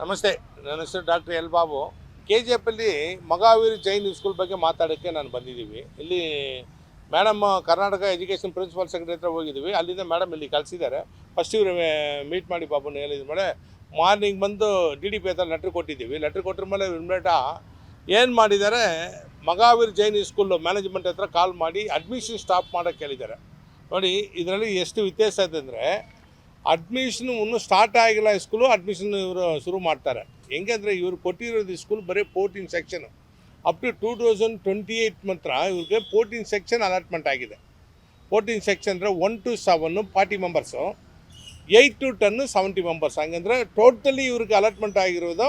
ನಮಸ್ತೆ, ನನ್ನ ಹೆಸರು doctor L Babu. K G ಎಫಲ್ಲಿ Mahaveer Jain school ಬಗ್ಗೆ ಮಾತಾಡೋಕ್ಕೆ ನಾನು ಬಂದಿದ್ದೀವಿ. ಇಲ್ಲಿ madam Karnataka education principal secretary ಹತ್ರ ಹೋಗಿದ್ದೀವಿ. ಅಲ್ಲಿಂದ ಮೇಡಮ್ ಇಲ್ಲಿ ಕಳಿಸಿದ್ದಾರೆ. ಫಸ್ಟ್ ಇವರು ಮೀಟ್ ಮಾಡಿ ಬಾಬುನ ಹೇಳಿದ ಮೇಲೆ ಮಾರ್ನಿಂಗ್ ಬಂದು ಡಿ ಡಿ ಪಿ ಹತ್ರ ಲೆಟ್ರ್ ಕೊಟ್ಟಿದ್ದೀವಿ. ಲೆಟ್ರ್ ಕೊಟ್ಟರ ಮೇಲೆ ಇಮ್ಮಿಡಿಯೇಟ ಏನು ಮಾಡಿದ್ದಾರೆ? ಮಗಾವೀರ್ ಜೈನ್ ಸ್ಕೂಲ್ ಮ್ಯಾನೇಜ್ಮೆಂಟ್ ಹತ್ರ ಕಾಲ್ ಮಾಡಿ ಅಡ್ಮಿಷನ್ ಸ್ಟಾಪ್ ಮಾಡೋಕ್ಕೆ ಹೇಳಿದ್ದಾರೆ. ನೋಡಿ, ಇದರಲ್ಲಿ ಎಷ್ಟು ವ್ಯತ್ಯಾಸ ಇದೆ ಅಡ್ಮಿಷನ್ ಇನ್ನೂ ಸ್ಟಾರ್ಟ್ ಆಗಿಲ್ಲ ಈ ಸ್ಕೂಲು ಅಡ್ಮಿಷನ್ ಇವರು ಶುರು ಮಾಡ್ತಾರೆ. ಹೆಂಗಂದರೆ ಇವರು ಕೊಟ್ಟಿರೋದು ಸ್ಕೂಲ್ ಬರೀ fourteen section up to two thousand twenty eight ಮಾತ್ರ ಇವ್ರಿಗೆ ಫೋರ್ಟೀನ್ ಸೆಕ್ಷನ್ ಅಲಾಟ್ಮೆಂಟ್ ಆಗಿದೆ. ಫೋರ್ಟೀನ್ ಸೆಕ್ಷನ್ ಅಂದರೆ one to seven forty members eight to ten seventy members ಹಂಗಂದ್ರೆ ಟೋಟಲಿ ಇವ್ರಿಗೆ ಅಲಾಟ್ಮೆಂಟ್ ಆಗಿರೋದು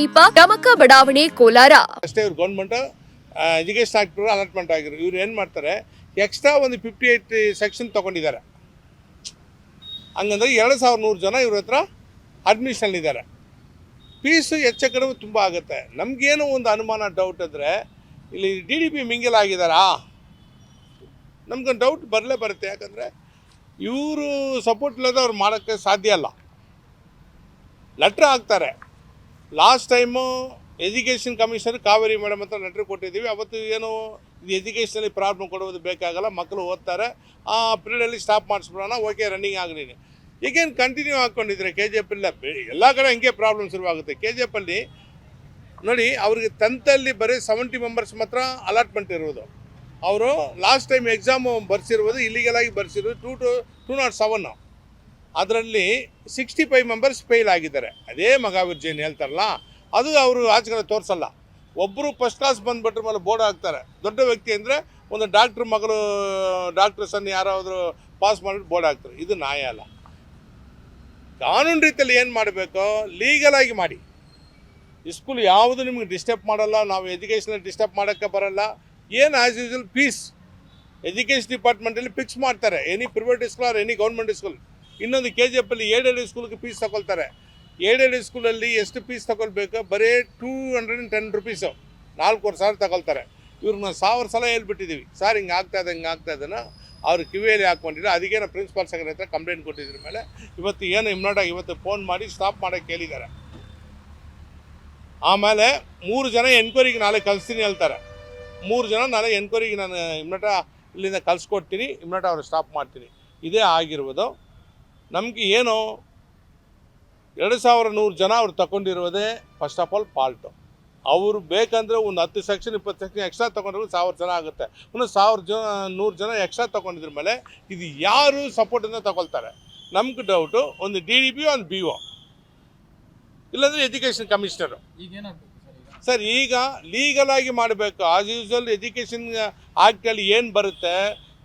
ಟಮಕ ಬಡಾವಣೆ ಕೋಲಾರ. ಅಷ್ಟೇ ಇವ್ರು ಗೌರ್ಮೆಂಟ್ ಎಜುಕೇಶನ್ ಆಕ್ಟರ್ ಅಲಾಟ್ಮೆಂಟ್ ಆಗಿರೋ ಇವ್ರು ಏನು ಮಾಡ್ತಾರೆ ಎಕ್ಸ್ಟ್ರಾ ಒಂದು ಫಿಫ್ಟಿ ಏಯ್ಟ್ ಸೆಕ್ಷನ್ ತಗೊಂಡಿದ್ದಾರೆ. ಹಂಗಂದ್ರೆ ಎರಡು ಸಾವಿರ ನೂರು ಜನ ಇವ್ರ ಹತ್ರ ಅಡ್ಮಿಷನ್ ಇದ್ದಾರೆ. ಫೀಸು ಹೆಚ್ಚು ಕಡಿಮೆ ತುಂಬ ಆಗುತ್ತೆ. ನಮಗೇನೋ ಒಂದು ಅನುಮಾನ ಡೌಟ್ ಅಂದರೆ ಇಲ್ಲಿ ಡಿ ಡಿ ಪಿ ಮಿಂಗಲ್ ಆಗಿದ್ದಾರಾ? ನಮ್ಗೊಂದು ಡೌಟ್ ಬರಲೇ ಬರುತ್ತೆ. ಯಾಕಂದರೆ ಇವರು ಸಪೋರ್ಟ್ ಇಲ್ಲದ ಅವ್ರು ಮಾಡೋಕ್ಕೆ ಸಾಧ್ಯ ಅಲ್ಲ ಲೆಟ್ರ್ ಹಾಕ್ತಾರೆ. Last time education commissioner Kaveri madam ಅಂತ ಲೆಟ್ರ್ ಕೊಟ್ಟಿದ್ದೀವಿ. ಅವತ್ತು ಏನು ಇದು ಎಜುಕೇಷನಲ್ಲಿ ಪ್ರಾಬ್ಲಮ್ ಕೊಡೋದು ಬೇಕಾಗಲ್ಲ, ಮಕ್ಕಳು ಓದ್ತಾರೆ. ಆ ಪೀರಿಯಡಲ್ಲಿ ಸ್ಟಾಪ್ ಮಾಡಿಸ್ಬಿಡೋಣ, ಓಕೆ ರನ್ನಿಂಗ್ ಆಗಲಿ ಈಗೇನು ಕಂಟಿನ್ಯೂ ಹಾಕ್ಕೊಂಡಿದ್ರೆ ಕೆ ಜಿ ಎಫ್ ಎಲ್ಲ ಕಡೆ ಹಿಂಗೆ ಪ್ರಾಬ್ಲಮ್ ಶುರುವಾಗುತ್ತೆ. ಕೆ ಜಿ ಎಫಲ್ಲಿ ನೋಡಿ, ಅವ್ರಿಗೆ ಟೆಂತಲ್ಲಿ ಬರೀ ಸೆವೆಂಟಿ ಮೆಂಬರ್ಸ್ ಮಾತ್ರ ಅಲಾಟ್ಮೆಂಟ್ ಇರೋದು. ಅವರು ಲಾಸ್ಟ್ ಟೈಮ್ ಎಕ್ಸಾಮು ಬರ್ಸಿರುವುದು ಇಲ್ಲಿಗೆಲ್ಲಾಗಿ ಬರ್ಸಿರೋದು two two two naught seven ಅದರಲ್ಲಿ ಸಿಕ್ಸ್ಟಿ ಫೈವ್ ಮೆಂಬರ್ಸ್ ಫೇಲ್ ಆಗಿದ್ದಾರೆ. ಅದೇ ಮಗಾವೀರ್ ಜೈನ್ ಹೇಳ್ತಾರಲ್ಲ, ಅದು ಅವರು ಆಚೆಗಳ ತೋರಿಸಲ್ಲ. ಒಬ್ಬರು ಫಸ್ಟ್ ಕ್ಲಾಸ್ ಬಂದುಬಿಟ್ರ ಮೇಲೆ ಬೋರ್ಡ್ ಹಾಕ್ತಾರೆ. ದೊಡ್ಡ ವ್ಯಕ್ತಿ ಅಂದರೆ ಒಂದು ಡಾಕ್ಟ್ರ್ ಮಗಳು ಡಾಕ್ಟ್ರ್ ಯಾರಾದರೂ ಪಾಸ್ ಮಾಡಿಬಿಟ್ಟು ಬೋರ್ಡ್ ಹಾಕ್ತಾರೆ. ಇದು ನ್ಯಾಯ ಅಲ್ಲ. ಕಾನೂನು ರೀತಿಯಲ್ಲಿ ಏನು ಮಾಡಬೇಕು ಲೀಗಲಾಗಿ ಮಾಡಿ. ಸ್ಕೂಲ್ ಯಾವುದು ನಿಮಗೆ ಡಿಸ್ಟರ್ಬ್ ಮಾಡಲ್ಲ, ನಾವು ಎಜುಕೇಷನಲ್ಲಿ ಡಿಸ್ಟರ್ಬ್ ಮಾಡೋಕ್ಕೆ ಬರಲ್ಲ. ಏನು ಆ್ಯಸ್ ಯೂಸ್ವಲ್ ಫೀಸ್ ಎಜುಕೇಷನ್ ಡಿಪಾರ್ಟ್ಮೆಂಟಲ್ಲಿ ಫಿಕ್ಸ್ ಮಾಡ್ತಾರೆ. Any private school or any government school ಇನ್ನೊಂದು ಕೆ ಜಿ ಎಫಲ್ಲಿ ಏಡೆಡ್ ಸ್ಕೂಲ್ಗೆ ಫೀಸ್ ತಗೊಳ್ತಾರೆ. ಏಡೆಡ್ ಸ್ಕೂಲಲ್ಲಿ ಎಷ್ಟು ಫೀಸ್ ತಗೊಳ್ಬೇಕು? ಬರೀ two hundred and ten rupees ನಾಲ್ಕೂವರೆ ಸಾವಿರ ತಗೊಳ್ತಾರೆ. ಇವ್ರನ್ನ ಸಾವಿರ ಸಲ ಹೇಳ್ಬಿಟ್ಟಿದ್ದೀವಿ ಸರ್ ಹಿಂಗೆ ಆಗ್ತಾ ಇದೆ, ಹಿಂಗೆ ಆಗ್ತಾ ಇದನ್ನ ಅವ್ರು ಕಿವಿಯಲ್ಲಿ ಹಾಕ್ಕೊಂಡಿಲ್ಲ ಅದಕ್ಕೆ ನಾವು ಪ್ರಿನ್ಸಿಪಾಲ್ ಸೆಕ್ರೆಟರಿ ಹತ್ರ ಕಂಪ್ಲೇಂಟ್ ಕೊಟ್ಟಿದ್ರ ಮೇಲೆ. ಇವತ್ತು ಏನು ಇಮ್ನಾಟಾಗಿ ಇವತ್ತು ಫೋನ್ ಮಾಡಿ ಸ್ಟಾಪ್ ಮಾಡೋಕ್ಕೆ ಕೇಳಿದ್ದಾರೆ ಆಮೇಲೆ ಮೂರು ಜನ ಎನ್ಕ್ವೈರಿಗೆ ನಾಳೆ ಕಲಿಸ್ತೀನಿ ಹೇಳ್ತಾರೆ. ಮೂರು ಜನ ನಾಳೆ ಎನ್ಕ್ವೈರಿಗೆ ನಾನು ಇಮ್ನಾಟ ಇಲ್ಲಿಂದ ಕಳಿಸ್ಕೊಡ್ತೀನಿ. ಇಮ್ನಾಟ ಅವ್ರು ಸ್ಟಾಪ್ ಮಾಡ್ತೀನಿ. ಇದೇ ಆಗಿರುವುದು. ನಮಗೆ ಏನು ಎರಡು ಸಾವಿರ ನೂರು ಜನ ಅವ್ರು ತಗೊಂಡಿರೋದೇ ಫಸ್ಟ್ ಆಫ್ ಆಲ್ ಫಾಲ್ಟು ಅವರು ಬೇಕಂದರೆ ಒಂದು ಹತ್ತು ಸೆಕ್ಷನ್ ಇಪ್ಪತ್ತು ಸೆಕ್ಷನ್ ಎಕ್ಸ್ಟ್ರಾ ತೊಗೊಂಡ್ರೆ ಸಾವಿರ ಜನ ಆಗುತ್ತೆ. ಇನ್ನು ಸಾವಿರ ಜನ, ನೂರು ಜನ ಎಕ್ಸ್ಟ್ರಾ ತೊಗೊಂಡಿದ್ರ ಮೇಲೆ ಇದು ಯಾರು ಸಪೋರ್ಟಿಂದ ತಗೊಳ್ತಾರೆ? ನಮ್ಗೆ ಡೌಟು ಒಂದು ಡಿ ಡಿ ಪಿ ಒಂದು ಬಿ ಒ ಇಲ್ಲಾಂದರೆ ಎಜುಕೇಷನ್ ಕಮಿಷನರು ಸರ್, ಈಗ ಸರ್ ಈಗ ಲೀಗಲ್ ಆಗಿ ಮಾಡಬೇಕು. ಆಸ್ ಯೂಸ್ವಲ್ ಎಜುಕೇಷನ್ ಆ್ಯಕ್ಟಲ್ಲಿ ಏನು ಬರುತ್ತೆ?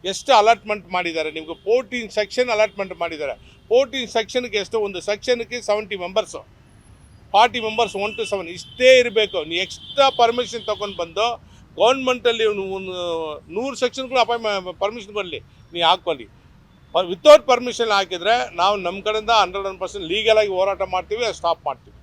ಎಷ್ಟು ಅಲಾಟ್ಮೆಂಟ್ ಮಾಡಿದ್ದಾರೆ? ನಿಮಗೆ ಫೋರ್ಟೀನ್ ಸೆಕ್ಷನ್ ಅಲಾಟ್ಮೆಂಟ್ ಮಾಡಿದ್ದಾರೆ. ಫೋರ್ಟೀನ್ ಸೆಕ್ಷನ್ಗೆ ಎಷ್ಟು? ಒಂದು ಸೆಕ್ಷನ್ಗೆ seventy members forty members one two seven ಇಷ್ಟೇ ಇರಬೇಕು. ನೀವು ಎಕ್ಸ್ಟ್ರಾ ಪರ್ಮಿಷನ್ ತೊಗೊಂಡು ಬಂದು ಗೌರ್ಮೆಂಟಲ್ಲಿ ಒಂದು ನೂರು ಸೆಕ್ಷನ್ಗಳು ಅಪಾಯ್ ಪರ್ಮಿಷನ್ ಬರಲಿ ನೀವು ಹಾಕ್ಕೊಳ್ಳಿ. ವಿತೌಟ್ ಪರ್ಮಿಷನ್ ಹಾಕಿದರೆ ನಾವು ನಮ್ಮ ಕಡೆಯಿಂದ ಹಂಡ್ರೆಡ್ ಒನ್ ಪರ್ಸೆಂಟ್ ಲೀಗಲಾಗಿ ಹೋರಾಟ ಮಾಡ್ತೀವಿ ಸ್ಟಾಪ್ ಮಾಡ್ತೀವಿ.